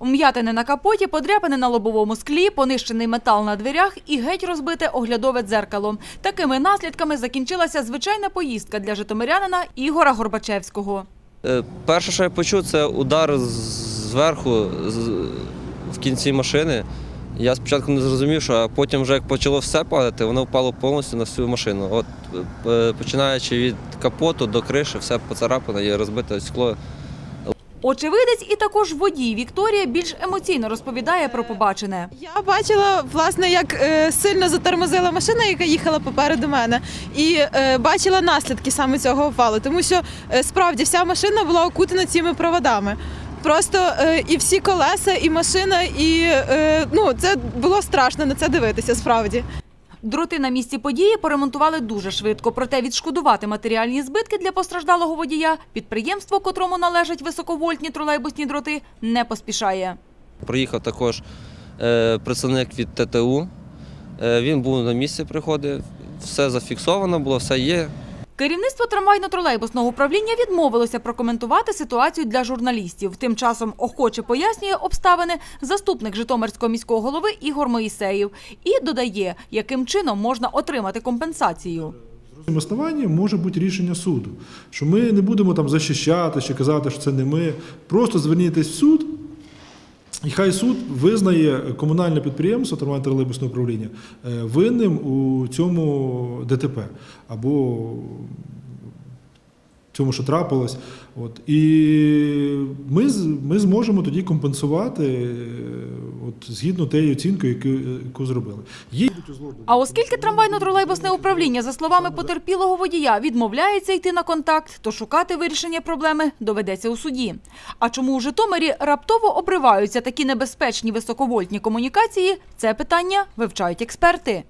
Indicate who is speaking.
Speaker 1: Вм'ятини на капоті, подряпини на лобовому склі, понищений метал на дверях і геть розбите оглядове дзеркало. Такими наслідками закінчилася звичайна поїздка для житомирянина Ігора Горбачевського.
Speaker 2: Е, Перше, що я почув, це удар зверху в кінці машини. Я спочатку не зрозумів, що а потім, вже як почало все падати, воно впало повністю на всю машину. От е, починаючи від капоту до криші, все поцарапане і розбите скло.
Speaker 1: Очевидець і також водій Вікторія більш емоційно розповідає про побачене.
Speaker 3: Я бачила, власне, як е, сильно затормозила машина, яка їхала попереду мене, і е, бачила наслідки саме цього обвалу, тому що е, справді вся машина була окутана цими проводами. Просто і всі колеса, і машина, і ну це було страшно на це дивитися. Справді.
Speaker 1: Дроти на місці події поремонтували дуже швидко, проте відшкодувати матеріальні збитки для постраждалого водія підприємство, котрому належать високовольтні тролейбусні дроти, не поспішає.
Speaker 2: Приїхав також е, представник від ТТУ. Е, Він був на місці, приходив, все зафіксовано було, все є.
Speaker 1: Керівництво трамвайно-тролейбусного управління відмовилося прокоментувати ситуацію для журналістів. Тим часом охоче пояснює обставини заступник Житомирського міського голови Ігор Моїсеєв і додає, яким чином можна отримати компенсацію.
Speaker 4: Основанням може бути рішення суду, що ми не будемо там захищати чи казати, що це не ми. Просто звернітесь в суд, і хай суд визнає комунальне підприємство трамвайно тролейбусне управління е, винним у цьому ДТП або цьому, що трапилось. От. І ми, ми зможемо тоді компенсувати е, згідно тієї оцінки, яку, яку зробили. Є
Speaker 1: А оскільки трамвайно-тролейбусне управління, за словами потерпілого водія, відмовляється йти на контакт, то шукати вирішення проблеми доведеться у суді. А чому у Житомирі раптово обриваються такі небезпечні високовольтні комунікації? Це питання вивчають експерти.